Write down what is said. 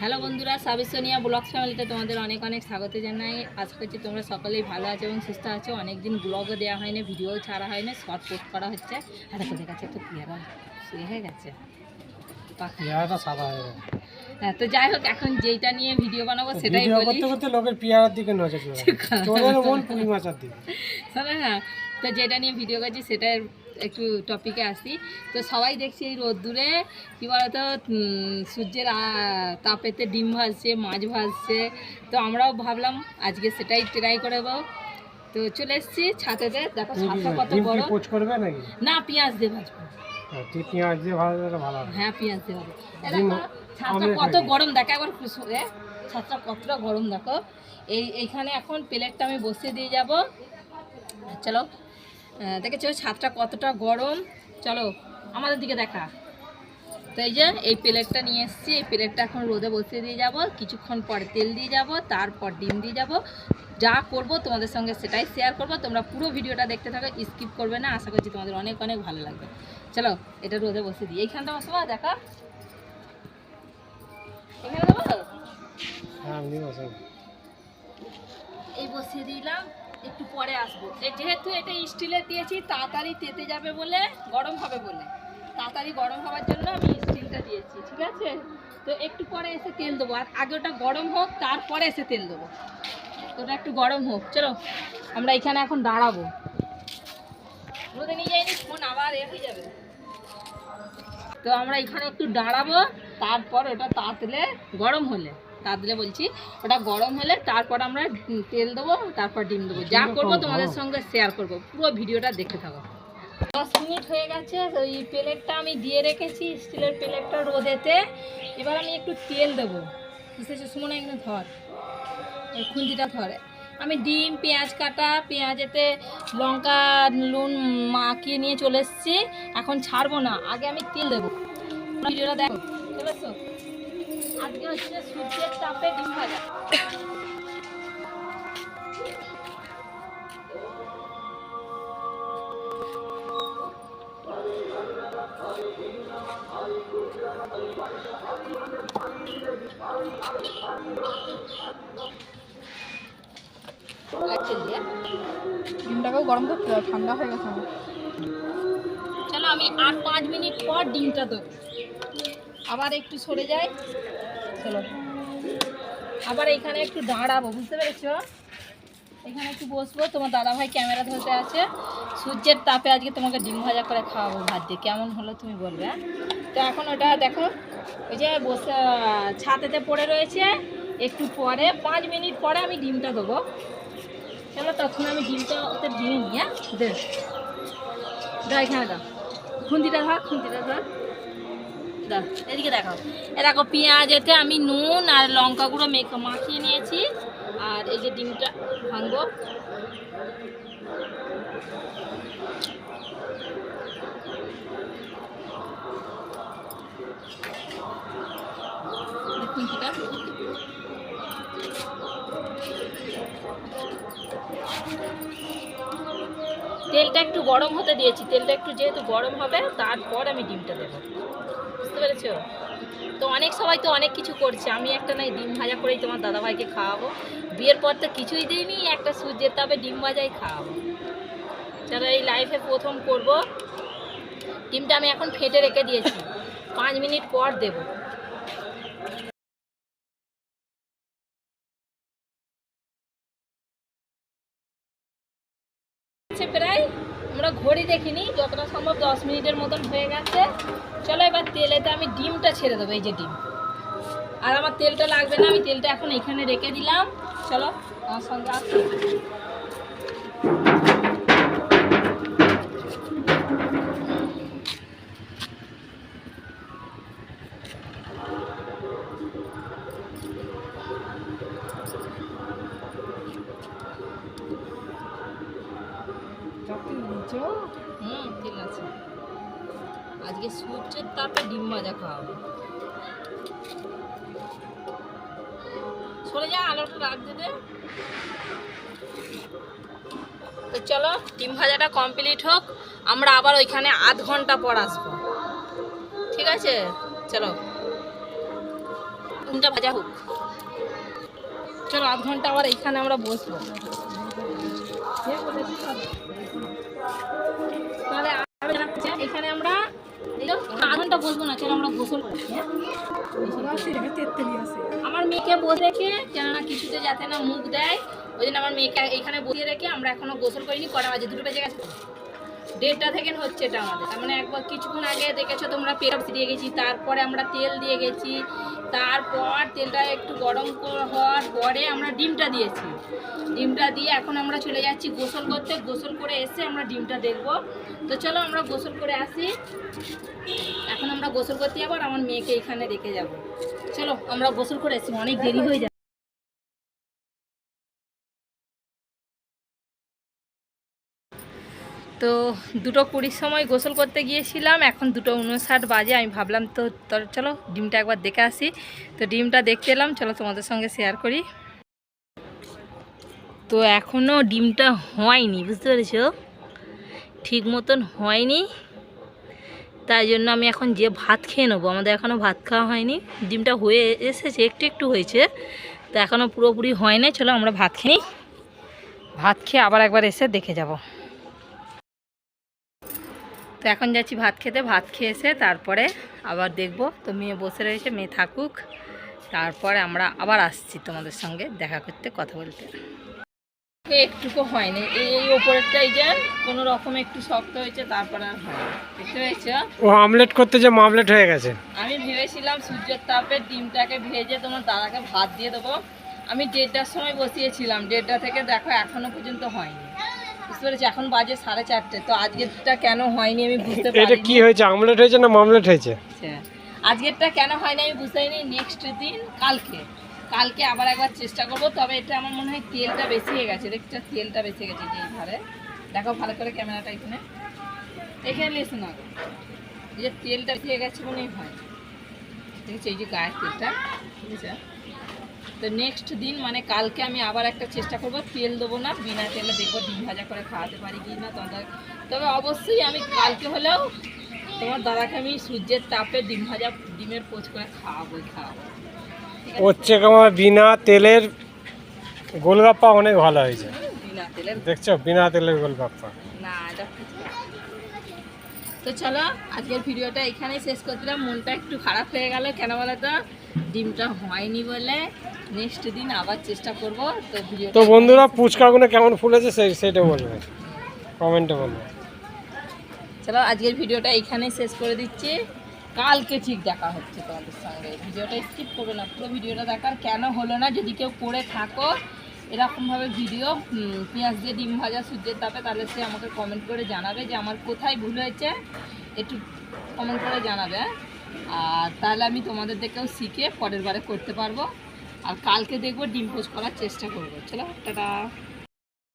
Hello বন্ধুরা সাবিসোনিয়া blog ফ্যামিলিতে তোমাদের অনেক অনেক স্বাগত জানাই। আশা করছি তোমরা সকলেই ভালো আছো এবং সুস্থ আছো। অনেকদিন ব্লগও দেওয়া হয়নি ভিডিও ছাড়া হয়নি শর্ট পোস্ট করা হচ্ছে। আর দেখো দেখাচ্ছে তো পেয়ারা শুয়ে হয়ে গেছে। হয়ে হ্যাঁ তো যাই হোক এখন যেইটা নিয়ে ভিডিও বানাবো সেটাই বলি। করতে লোকের পেয়ারার দিকে নজর চলে মন পুঁই মাছের দিকে। না তো যেটা নিয়ে ভিডিও করছি সেটার একটু টপিকে আসি। তো সবাই দেখছি এই রোদ্দুরে কী বলতো সূর্যের তাপেতে ডিম ভাজছে মাছ ভাজছে। তো আমরাও ভাবলাম আজকে সেটাই ট্রাই করব তো চলে এসেছি ছাতেতে। দেখো ছাতটা কত বড়। পোচ করবে নাকি? না পেঁয়াজ দিয়ে ভাজবো। হ্যাঁ, পেঁয়াজ দিয়ে ভালো দিলে ভালো হ্যাঁ পেঁয়াজ দিয়ে দেখো, ছাদটা কত গরম দেখো একবার খুশে ছাদটা কতটা গরম দেখো। এই এইখানে এখন প্লেটটা আমি বসিয়ে দিয়ে যাব। চলো দেখেছ ছাদটা কতটা গরম? চলো আমাদের দিকে দেখা। তো এই যে এই প্লেটটা নিয়ে এসেছি। এই প্লেটটা এখন রোদে বসিয়ে দিয়ে যাব। কিছুক্ষণ পরে তেল দিয়ে যাব তারপর ডিম দিয়ে যাব। যা করব তোমাদের সঙ্গে সেটাই শেয়ার করব। তোমরা পুরো ভিডিওটা দেখতে থাকো স্কিপ করবে না। আশা করছি তোমাদের অনেক অনেক ভালো লাগবে। চলো এটা রোদে বসিয়ে দিই। এইখানটা বসবো দেখা। এখানে দেবো হ্যাঁ এই বসিয়ে দিলাম। একটু পরে আসব। যেহেতু এটা স্টিলের দিয়েছি, তাড়াতাড়ি তেতে যাবে বলে গরম হবে বলে। তাড়াতাড়ি গরম হওয়ার জন্য আমি স্টিলটা দিয়েছি, ঠিক আছে? তো একটু পরে এসে তেল দেবো। আর আগে ওটা গরম হোক, তারপরে এসে তেল দেবো। তো ওটা একটু গরম হোক, চলো। আমরা এখানে এখন দাঁড়াবো। নিয়ে যাইনি, ফোন আবার এ হয়ে যাবে। তো আমরা এখানে একটু দাঁড়াবো, তারপর ওটা তাতলে গরম হলে। তাতলে বলছি ওটা গরম হলে তারপর আমরা তেল দেবো তারপর ডিম দেবো। যা করব তোমাদের সঙ্গে শেয়ার করব। পুরো ভিডিওটা দেখতে থাকো। দশ মিনিট হয়ে গেছে ওই প্লেটটা আমি দিয়ে রেখেছি স্টিলের প্লেটটা রোদেতে। এবার আমি একটু তেল দেবো। বুঝতেছি সুমন এখানে ধর। এই খুন্তিটা ধরে। আমি ডিম পেঁয়াজ কাটা পেঁয়াজেতে লঙ্কা নুন মাখিয়ে নিয়ে চলে এসেছি। এখন ছাড়বো না আগে আমি তেল দেবো। ভিডিওটা দেখো চলেছো আজকে হচ্ছে সূর্যের তাপে ডিম ভাজা। আচ্ছা ডিমটাকেও গরম করতে হবে ঠান্ডা হয়ে গেছে চলো আমি আর পাঁচ মিনিট পর ডিমটা দেবো আবার একটু সরে যাই। চলো। আবার এখানে একটু দাঁড়াবো, বুঝতে পেরেছ? এখানে একটু বসবো, তোমার দাদাভাই ক্যামেরা ধরতে আছে। সূর্যের তাপে আজকে তোমাকে ডিম ভাজা করে খাওয়াবো ভাত দিয়ে। কেমন হলো তুমি বলবে হ্যাঁ? তো এখন ওটা দেখো, ওই যে বসে ছাতেতে পড়ে রয়েছে। একটু পরে, পাঁচ মিনিট পরে আমি ডিমটা দেবো। চলো, তখন আমি ডিমটা ওতে ভেঙে নিই হ্যাঁ? দাও, এখানে দাও। খুন্তিটা ধর খুন্তিটা ধর। এদিকে দেখো। এ দেখো পেঁয়াজ এতে আমি নুন আর লঙ্কা গুঁড়ো মেখে মাখিয়ে নিয়েছি। আর এই যে ডিমটা ভাঙবো। তেলটা একটু গরম হতে দিয়েছি। তেলটা একটু যেহেতু গরম হবে, তারপর আমি ডিমটা দেবো। বুঝতে পেরেছ? তো অনেক সবাই তো অনেক কিছু করছে। আমি একটা নাই ডিম ভাজা করেই তোমার দাদাভাইকে খাওয়াবো। বিয়ের পর তো কিছুই দিইনি, একটা সূর্যের তাপে ডিম ভাজাই খাওয়াবো। যারা এই লাইফে প্রথম করব, ডিমটা আমি এখন ফেটে রেখে দিয়েছি। পাঁচ মিনিট পর দেবো। দেখিনি, যতটা সম্ভব দশ মিনিটের মতন হয়ে গেছে। চলো এবার তেলেতে আমি ডিমটা ছেড়ে দেবো, এই যে ডিম। আর আমার তেলটা লাগবে না, আমি তেলটা এখন এখানে রেখে দিলাম। চলো আমার সঙ্গে আসো। আজকে সূর্যের তাপে ডিম ভাজা খাওয়াবো সরে যা আলোটা রাখ দে তো চলো, ডিম ভাজাটা কমপ্লিট হোক, আমরা আবার ওইখানে আধ ঘণ্টা পর আসব। ঠিক আছে? চলো। ডিমটা ভাজা হোক। চলো, আধ ঘণ্টা আবার এইখানে আমরা বসবো। তাহলে তো আধ না, চলো আমরা গোসল করি হ্যাঁ? আমার মেয়েকে বসে রেখে, কেননা কিছুতে যাতে না মুখ দেয়, ওই জন্য আমার মেয়েকে এখানে বসিয়ে রেখে আমরা এখনও গোসল করিনি কটা বাজে দুটো বেজে গেছে। দেড়টা থেকে হচ্ছে এটা আমাদের। তার মানে একবার কিছুক্ষণ আগে দেখেছ তোমরা পেঁয়াজ দিয়ে গেছি, তারপরে আমরা তেল দিয়ে গেছি, তারপর তেলটা একটু গরম হওয়ার পরে আমরা ডিমটা দিয়েছি। ডিমটা দিয়ে এখন আমরা চলে যাচ্ছি গোসল করতে। গোসল করে এসে আমরা ডিমটা দেখব। তো চলো আমরা গোসল করে আসি। এখন আমরা গোসল করতে যাব আর আমার মেয়েকে এখানে রেখে যাব। চলো আমরা গোসল করে এসেছি অনেক দেরি হয়ে যাবে তো দুটো কুড়ির সময় গোসল করতে গিয়েছিলাম, এখন দুটো উনষাট বাজে, আমি ভাবলাম তো চলো ডিমটা একবার দেখে আসি। তো ডিমটা দেখতে এলাম, চলো তোমাদের সঙ্গে শেয়ার করি। তো এখনও ডিমটা হয়নি, বুঝতে পেরেছ? ঠিক মতন হয়নি, তাই জন্য আমি এখন যে ভাত খেয়ে নেব, আমাদের এখনও ভাত খাওয়া হয়নি। ডিমটা হয়ে এসেছে, একটু একটু হয়েছে, তো এখনও পুরোপুরি হয় না চলো আমরা ভাত খেয়ে ভাত খেয়ে আবার একবার এসে দেখে যাব। তো এখন যাচ্ছি ভাত খেতে ভাত খেয়ে এসে তারপরে আবার দেখব। তো মেয়ে বসে রয়েছে মেয়ে থাকুক। তারপরে আমরা আবার আসছি তোমাদের সঙ্গে দেখা করতে কথা বলতে। একটুকু হয়নি এই এই ওপরেরটা এই যে কোনো রকম একটু শক্ত হয়েছে তারপরে আর হয় ও আমলেট করতে যে মামলেট হয়ে গেছে। আমি ভেবেছিলাম সূর্যের তাপে ডিমটাকে ভেজে তোমার দাদাকে ভাত দিয়ে দেবো। আমি দেড়টার সময় বসিয়েছিলাম দেড়টা থেকে দেখো এখনও পর্যন্ত হয়নি। বুঝতে পেরেছি এখন বাজে সাড়ে চারটে তো আজকেরটা কেন হয়নি আমি বুঝতে এটা পারিনি। কি হয়েছে? আমলেট হয়েছে না মামলেট হয়েছে? আচ্ছা। আজকেরটা কেন হয়নি আমি বুঝতে পারিনি নেক্সট দিন কালকে। কালকে আবার একবার চেষ্টা করব তবে এটা আমার মনে হয় তেলটা বেশি হয়ে গেছে দেখছ তেলটা বেশি হয়ে গেছে যে দেখো ভালো করে ক্যামেরাটা এখানে। এখানে লেস না। এই যে তেলটা বেশি হয়ে গেছে মনেই হয়। দেখেছ এই যে গায়ের তেলটা ঠিক আছে? তো নেক্সট দিন মানে কালকে আমি আবার একটা চেষ্টা করব তেল দেবো না বিনা তেলে দেখব ডিম ভাজা করে খাওয়াতে পারি কি না তোমাদের তবে অবশ্যই আমি কালকে হলেও তোমার দাদাকে আমি সূর্যের তাপে ডিম ভাজা ডিমের পোচ করে খাওয়াবোই খাওয়াবো? হচ্ছে আমার বিনা তেলের গোলগাপ্পা অনেক ভালো হয়েছে। বিনা তেলের দেখছ? বিনা তেলের গোলগাপ্পা। না এটা তো চলো আজকের ভিডিওটা এখানেই শেষ করছিলাম। মনটা একটু খারাপ হয়ে গেল কেন বলো তো? ডিমটা হয়নি বলে। নেক্সট দিন আবার চেষ্টা করব তো ভিডিও তো বন্ধুরা পুচকাগুলো কেমন ফুলেছে সেই সেটা বলবে। কমেন্টে বলবে। চলো আজকের ভিডিওটা এখানেই শেষ করে দিচ্ছি। কালকে ঠিক দেখা হচ্ছে তোমাদের সঙ্গে। ভিডিওটা স্কিপ করবে না পুরো ভিডিওটা দেখার কেন হলো না যদি কেউ করে থাকো এরকমভাবে ভিডিও পেঁয়াজ দিয়ে ডিম ভাজা সূর্যের তাপে তাহলে সে আমাকে কমেন্ট করে জানাবে যে আমার কোথায় ভুল হয়েছে। একটু কমেন্ট করে জানাবে? আর তাহলে আমি তোমাদের দেখেও শিখে পরের বারে করতে পারব। আর কালকে দেখব ডিম পোচ করার চেষ্টা করব। চলো টাটা।